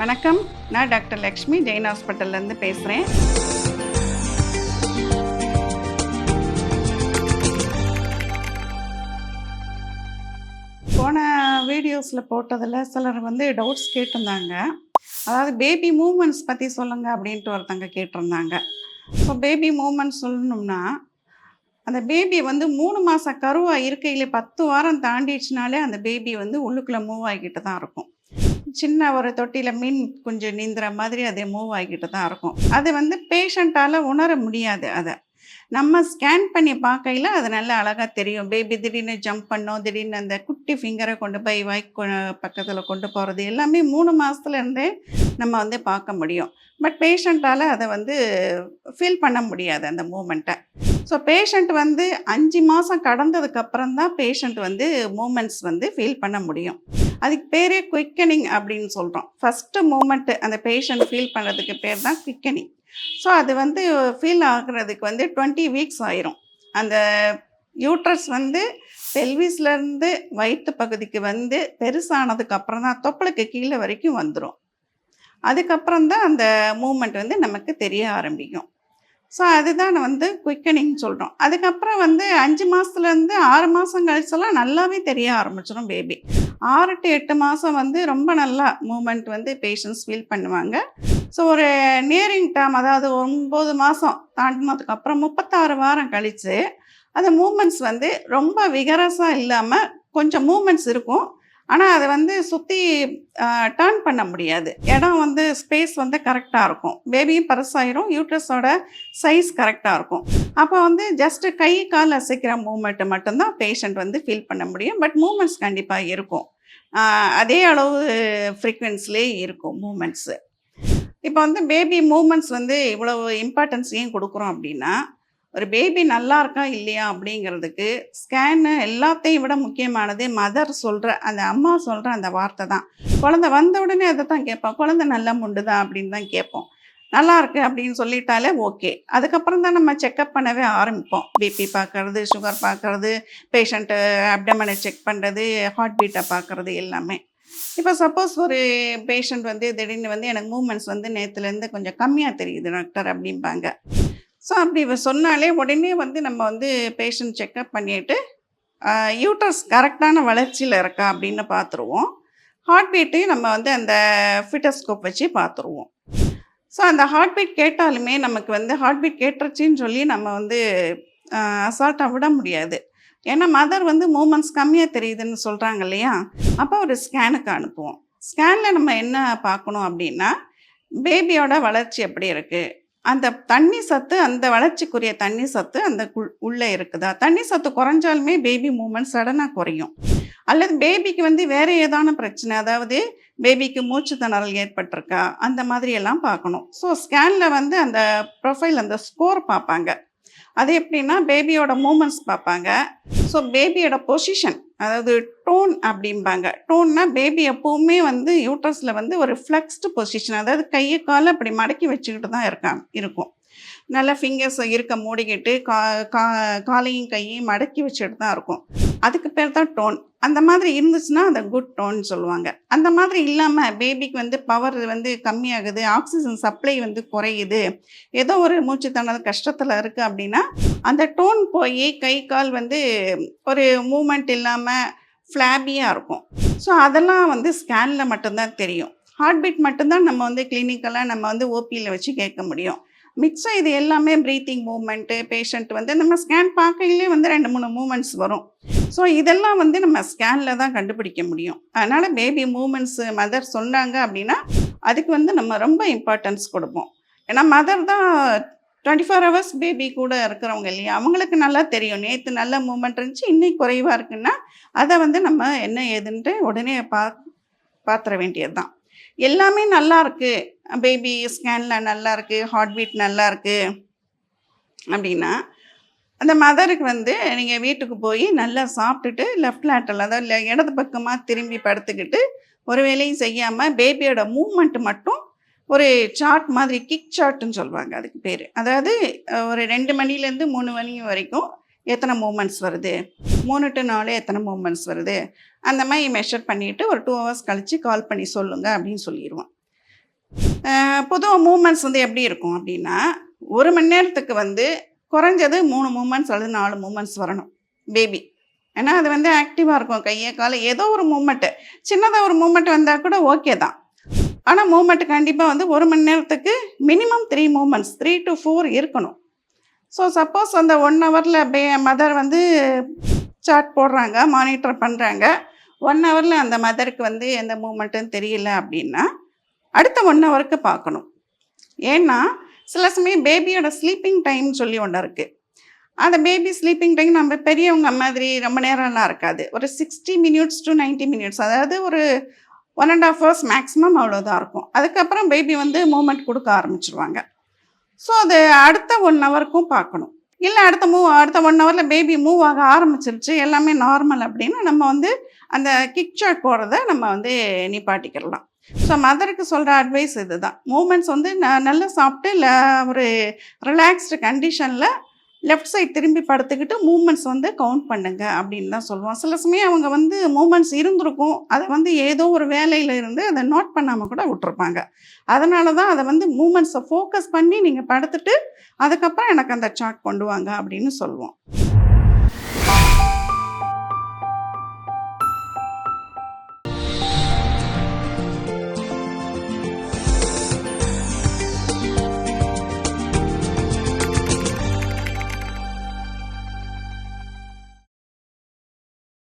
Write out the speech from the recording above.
வணக்கம். நான் டாக்டர் லக்ஷ்மி ஜெயின் ஹாஸ்பிட்டல்லேருந்து பேசுகிறேன் போன வீடியோஸில் போட்டதில் சிலர் வந்து டவுட்ஸ் கேட்டிருந்தாங்க. அதாவது பேபி மூமெண்ட்ஸ் பற்றி சொல்லுங்கள் அப்படின்ட்டு ஒருத்தங்க கேட்டிருந்தாங்க. ஸோ பேபி மூமெண்ட்ஸ் சொல்லணும்னா அந்த பேபி வந்து மூணு மாதம் கருவாக இருக்கையில் பத்து வாரம் தாண்டிடுச்சுனாலே அந்த பேபி வந்து உள்ளுக்குள்ளே மூவ் ஆகிக்கிட்டு தான் இருக்கும். சின்ன ஒரு தொட்டியில் மீன் கொஞ்சம் நீந்துற மாதிரி அது மூவ் ஆகிக்கிட்டு தான் இருக்கும். அது வந்து பேஷண்ட்டால் உணர முடியாது அதை. நம்ம ஸ்கேன் பண்ணி பார்க்கையில் அது நல்லா அழகாக தெரியும். பேபி திடீர்னு ஜம்ப் பண்ணோம் திடீர்னு அந்த குட்டி ஃபிங்கரை கொண்டு போய் வாய் பக்கத்தில் கொண்டு போகிறது எல்லாமே மூணு மாதத்துலேருந்தே நம்ம வந்து பார்க்க முடியும். பட் பேஷண்ட்டால் அதை வந்து ஃபீல் பண்ண முடியாது அந்த மூமெண்ட்டை ஸோ பேஷண்ட் வந்து அஞ்சு மாதம் கடந்ததுக்கப்புறம் தான் பேஷண்ட் வந்து மூமெண்ட்ஸ் வந்து ஃபீல் பண்ண முடியும். அதுக்கு பேரே குயிக்கனிங் அப்படின்னு சொல்கிறோம் ஃபஸ்ட்டு மூமெண்ட்டு அந்த பேஷண்ட் ஃபீல் பண்ணுறதுக்கு பேர் தான் குயிக்கனிங் ஸோ அது வந்து ஃபீல் ஆகுறதுக்கு வந்து டுவெண்ட்டி வீக்ஸ் ஆயிரும். அந்த யூட்ரஸ் வந்து பெல்விஸ்லேருந்து வயிற்று பகுதிக்கு வந்து பெருசானதுக்கு அப்புறம் தான் தொப்புளுக்கு கீழே வரைக்கும் வந்துடும் அதுக்கப்புறம் தான் அந்த மூமெண்ட் வந்து நமக்கு தெரிய ஆரம்பிக்கும். ஸோ அதுதான் வந்து குயிக்கனிங் சொல்கிறோம் அதுக்கப்புறம் வந்து அஞ்சு மாதத்துலேருந்து ஆறு மாதம் கழிச்செல்லாம் நல்லாவே தெரிய ஆரம்பிச்சிடும் பேபி ஆறு டு எட்டு மாதம் வந்து ரொம்ப நல்லா மூமெண்ட் வந்து பேஷண்ட்ஸ் ஃபீல் பண்ணுவாங்க. ஸோ ஒரு நியரிங் டேம் அதாவது ஒம்பது மாதம் தாண்டினதுக்கப்புறம் முப்பத்தாறு வாரம் கழித்து அந்த மூமெண்ட்ஸ் வந்து ரொம்ப விகரஸாக இல்லாமல் கொஞ்சம் மூமெண்ட்ஸ் இருக்கும். ஆனால் அதை வந்து சுற்றி டேர்ன் பண்ண முடியாது. இடம் வந்து ஸ்பேஸ் வந்து கரெக்டாக இருக்கும். பேபியும் பரசாயிரும் யூட்ரஸோட சைஸ் கரெக்டாக இருக்கும். அப்போ வந்து ஜஸ்ட்டு கை கால் அசைக்கிற மூமெண்ட்டை மட்டும்தான் பேஷண்ட் வந்து ஃபீல் பண்ண முடியும். பட் மூமெண்ட்ஸ் கண்டிப்பாக இருக்கும். அதே அளவு ஃப்ரீக்வன்ஸ்லேயே இருக்கும் மூமெண்ட்ஸு இப்போ வந்து பேபி மூமெண்ட்ஸ் வந்து இவ்வளவு இம்பார்ட்டன்ஸ் ஏன் கொடுக்குறோம் அப்படின்னா ஒரு பேபி நல்லா இருக்கா இல்லையா அப்படிங்கிறதுக்கு ஸ்கேனு எல்லாத்தையும் விட முக்கியமானது மதர் சொல்கிற அந்த அம்மா சொல்கிற அந்த வார்த்தை தான். குழந்தை வந்த உடனே அதை தான் கேட்போம் குழந்தை நல்லா முண்டுதா அப்படின்னு தான் கேட்போம். நல்லா இருக்கு அப்படின்னு சொல்லிட்டாலே ஓகே அதுக்கப்புறம் தான் நம்ம செக்கப் பண்ணவே ஆரம்பிப்போம். பிபி பார்க்கறது சுகர் பார்க்கறது பேஷண்ட்டு அப்டமனை செக் பண்ணுறது ஹார்ட் பீட்டை பார்க்கறது எல்லாமே. இப்போ சப்போஸ் ஒரு பேஷண்ட் வந்து திடீர்னு வந்து எனக்கு மூமெண்ட்ஸ் வந்து நேற்றுலேருந்து கொஞ்சம் கம்மியாக தெரியுது டாக்டர் அப்படிம்பாங்க. ஸோ அப்படி இவ சொன்னாலே உடனே வந்து நம்ம வந்து பேஷண்ட் செக்கப் பண்ணிட்டு யூட்ரஸ் கரெக்டான வளர்ச்சியில் இருக்கா அப்படின்னு பார்த்துருவோம். ஹார்ட் பீட்டையும் நம்ம வந்து அந்த ஃபிட்டஸ்கோப் வச்சு பார்த்துருவோம். ஸோ அந்த ஹார்ட் பீட் கேட்டாலுமே நமக்கு வந்து ஹார்ட் பீட் கேட்டுருச்சின்னு சொல்லி நம்ம வந்து அசால்ட்டாக விட முடியாது. ஏன்னா மதர் வந்து மூமெண்ட்ஸ் கம்மியாக தெரியுதுன்னு சொல்கிறாங்க இல்லையா? அப்போ ஒரு ஸ்கேனுக்கு அனுப்புவோம். ஸ்கேனில் நம்ம என்ன பார்க்கணும் அப்படின்னா பேபியோட வளர்ச்சி எப்படி இருக்குது அந்த தண்ணி சத்து அந்த வளர்ச்சிக்குரிய தண்ணி சத்து அந்த குள் உள்ளே இருக்குதா? தண்ணி சத்து குறைஞ்சாலுமே பேபி மூமெண்ட் சடனாக குறையும். அல்லது பேபிக்கு வந்து வேறு ஏதான பிரச்சனை அதாவது பேபிக்கு மூச்சு திணறல் ஏற்பட்டிருக்கா? அந்த மாதிரி எல்லாம் பார்க்கணும். ஸோ ஸ்கேனில் வந்து அந்த ப்ரொஃபைல் அந்த ஸ்கோர் பார்ப்பாங்க. அது எப்படின்னா பேபியோட மூமெண்ட்ஸ் பார்ப்பாங்க. ஸோ பேபியோட பொசிஷன் அதாவது டோன் அப்படிம்பாங்க. டோன்னா பேபி எப்போவுமே வந்து யூட்ரஸில் வந்து ஒரு ஃப்ளெக்ஸ்டு பொசிஷன் அதாவது கையை காலை அப்படி மடக்கி வச்சுக்கிட்டு தான் இருக்காங்க இருக்கும். நல்லா ஃபிங்கர்ஸ் இருக்க மூடிக்கிட்டு கா கா காலையும் கையையும் மடக்கி வச்சுட்டு தான் இருக்கும். அதுக்கு பேர் தான் டோன் அந்த மாதிரி இருந்துச்சுன்னா அந்த குட் டோன் சொல்லுவாங்க. அந்த மாதிரி இல்லாமல் பேபிக்கு வந்து பவர் வந்து கம்மியாகுது ஆக்சிஜன் சப்ளை வந்து குறையுது. ஏதோ ஒரு மூச்சு கஷ்டத்தில் இருக்குது அப்படின்னா அந்த டோன் போய் கை கால் வந்து ஒரு மூமெண்ட் இல்லாமல் ஃப்ளாபியாக இருக்கும். ஸோ அதெல்லாம் வந்து ஸ்கேனில் மட்டும்தான் தெரியும். ஹார்ட் பீட் மட்டும்தான் நம்ம வந்து கிளினிக்கெல்லாம் நம்ம வந்து ஓபியில் வச்சு கேட்க முடியும். மிச்சம் இது எல்லாமே ப்ரீத்திங் மூமெண்ட்டு பேஷண்ட் வந்து நம்ம ஸ்கேன் பார்க்கையிலே வந்து ரெண்டு மூணு மூமெண்ட்ஸ் வரும். ஸோ இதெல்லாம் வந்து நம்ம ஸ்கேனில் தான் கண்டுபிடிக்க முடியும். அதனால் பேபி மூமெண்ட்ஸு மதர் சொன்னாங்க அப்படின்னா அதுக்கு வந்து நம்ம ரொம்ப இம்பார்ட்டன்ஸ் கொடுப்போம். ஏன்னா மதர் தான் டுவெண்ட்டி ஃபோர் ஹவர்ஸ் பேபி கூட இருக்கிறவங்க இல்லையா? அவங்களுக்கு நல்லா தெரியும். நேற்று நல்ல மூமெண்ட் இருந்துச்சு இன்னைக்கு குறைவாக இருக்குன்னா அதை வந்து நம்ம என்ன ஏதுன்ட்டு உடனே பா பாத்திர வேண்டியது தான் எல்லாமே நல்லா இருக்குது பேபி ஸ்கேனில் நல்லா இருக்குது ஹார்ட் பீட் நல்லா இருக்குது அப்படின்னா அந்த மதருக்கு வந்து நீங்கள் வீட்டுக்கு போய் நல்லா சாப்பிட்டுட்டு லெஃப்ட் லேட்டரில் அதாவது இடது பக்கமாக திரும்பி படுத்துக்கிட்டு ஒரு வேலையும் செய்யாமல் பேபியோட மூமெண்ட் மட்டும் ஒரு சார்ட் மாதிரி கிக் சார்ட்டுன்னு சொல்லுவாங்க அதுக்கு பேர். அதாவது ஒரு ரெண்டு மணிலேருந்து மூணு மணி வரைக்கும் எத்தனை மூமெண்ட்ஸ் வருது? மூணு டு நாலு எத்தனை மூமெண்ட்ஸ் வருது? அந்த மாதிரி மெஷர் பண்ணிவிட்டு ஒரு டூ ஹவர்ஸ் கழித்து கால் பண்ணி சொல்லுங்கள் அப்படின்னு சொல்லிடுவோம் பொதுவாக மூமெண்ட்ஸ் வந்து எப்படி இருக்கும் அப்படின்னா ஒரு மணி நேரத்துக்கு வந்து குறைஞ்சது மூணு மூமெண்ட்ஸ் அல்லது நாலு மூமெண்ட்ஸ் வரணும். பேபி ஏன்னா அது வந்து ஆக்டிவாக இருக்கும். கையை காலை ஏதோ ஒரு மூமெண்ட்டு சின்னதாக ஒரு மூமெண்ட் வந்தால் கூட ஓகே தான். ஆனால் மூமெண்ட் கண்டிப்பாக வந்து ஒரு மணி நேரத்துக்கு minimum three moments three to four இருக்கணும். ஸோ சப்போஸ் அந்த ஒன் ஹவரில் பே மதர் வந்து சாட் போடுறாங்க மானிட்டர் பண்ணுறாங்க ஒன் ஹவரில் அந்த மதருக்கு வந்து எந்த மூமெண்ட்டுன்னு தெரியல அப்படின்னா அடுத்த ஒன் ஹவருக்கு பார்க்கணும். ஏன்னா சில சமயம் பேபியோட ஸ்லீப்பிங் டைம் சொல்லி ஒன்று இருக்குது அந்த பேபி ஸ்லீப்பிங் டைம் நம்ம பெரியவங்க மாதிரி ரொம்ப நேரம்லாம் இருக்காது. ஒரு சிக்ஸ்டி மினிட்ஸ் டு 90 மினிட்ஸ் அதாவது ஒரு one and half hours maximum அவ்வளோதான் இருக்கும். அதுக்கப்புறம் பேபி வந்து மூமெண்ட் கொடுக்க ஆரம்பிச்சிருவாங்க. ஸோ அது அடுத்த ஒன் ஹவருக்கும் பார்க்கணும். இல்லை அடுத்த மூவ் அடுத்த ஒன் ஹவரில் பேபி மூவ் ஆக ஆரம்பிச்சிருச்சு. எல்லாமே நார்மல் அப்படின்னா நம்ம வந்து அந்த கிக் ஷாட் போகிறத நம்ம வந்து நிப்பாட்டிக்கிடலாம். ஸோ மதருக்கு சொல்கிற அட்வைஸ் இதுதான். மூமெண்ட்ஸ் வந்து ந- நல்லா சாப்பிட்டு இல்லை ஒரு ரிலாக்ஸ்டு கண்டிஷனில் லெஃப்ட் சைட் திரும்பி படுத்துக்கிட்டு மூமெண்ட்ஸ் வந்து கவுண்ட் பண்ணுங்க அப்படின்னு தான் சொல்லுவோம். சில சமயம் அவங்க வந்து மூமெண்ட்ஸ் இருந்திருக்கும். அதை வந்து ஏதோ ஒரு வேலையில் இருந்து அதை நோட் பண்ணாமல் கூட விட்டுருப்பாங்க. அதனால தான் அதை வந்து மூமெண்ட்ஸை ஃபோக்கஸ் பண்ணி நீங்கள் படுத்துட்டு அதுக்கப்புறம் எனக்கு அந்த சார்ட் கொண்டு வாங்க அப்படின்னு சொல்லுவோம்.